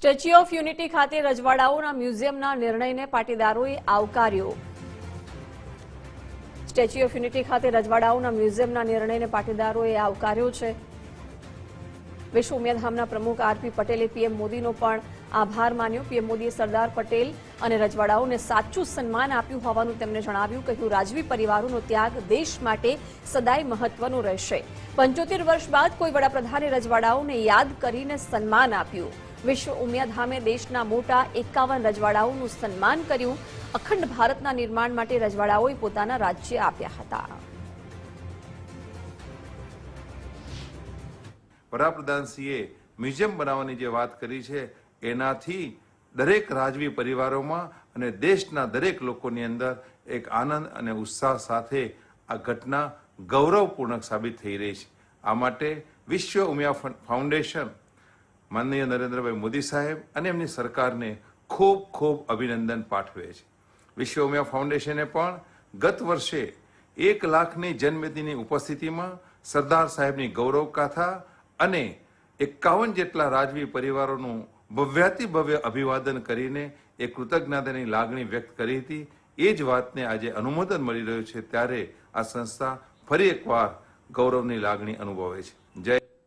Statue of unity ખાતે રજવાડાઓના મ્યુઝિયમના નિર્ણયને પાટીદારોએ આવકાર્યો. સ્ટેચ્યુ ઓફ યુનિટી ખાતે રજવાડાઓના મ્યુઝિયમના નિર્ણયને પાટીદારોએ આવકાર્યો છે. વિશ્વ ઉમિયાધામના પ્રમુખ આરપી પટેલે પીએમ મોદીનો પણ આભાર માન્યો. પીએમ મોદીએ સરદાર પટેલ અને રજવાડાઓને સાચું સન્માન આપ્યું હોવાનું તેમણે જણાવ્યું. કહ્યું, રાજવી પરિવારોનો ત્યાગ દેશ માટે સદાય મહત્વનો રહેશે. પંચોતેર વર્ષ બાદ કોઈ વડાપ્રધાને રજવાડાઓને યાદ કરીને સન્માન આપ્યું. વિશ્વ ઉમિયાધામે દેશના મોટા એકાવન રજવાડાઓનું સન્માન કર્યું. અખંડ ભારતના નિર્માણ માટે રજવાડાઓએ પોતાના રાજ્ય આપ્યા હતા. વડાપ્રધાનશ્રીએ મ્યુઝિયમ બનાવવાની જે વાત કરી છે, એનાથી દરેક રાજવી પરિવારોમાં અને દેશના દરેક લોકોની અંદર એક આનંદ અને ઉત્સાહ સાથે આ ઘટના ગૌરવપૂર્ણક સાબિત થઈ રહી છે. આ માટે વિશ્વ ઉમિયા ફાઉન્ડેશન, માનનીય નરેન્દ્રભાઈ મોદી સાહેબ અને એમની સરકારને ખૂબ ખૂબ અભિનંદન પાઠવે છે. વિશ્વ ઉમિયા ફાઉન્ડેશને પણ ગત વર્ષે એક લાખની જન્મદિની ઉપસ્થિતિમાં સરદાર સાહેબની ગૌરવ ગાથા અને એકાવન જેટલા રાજવી પરિવારોનું ભવ્યાતિ ભવ્ય અભિવાદન કરીને એ કૃતજ્ઞતાની લાગણી વ્યક્ત કરી હતી. એ જ વાતને આજે અનુમોદન મળી રહ્યું છે. ત્યારે આ સંસ્થા ફરી એકવાર ગૌરવની લાગણી અનુભવે છે.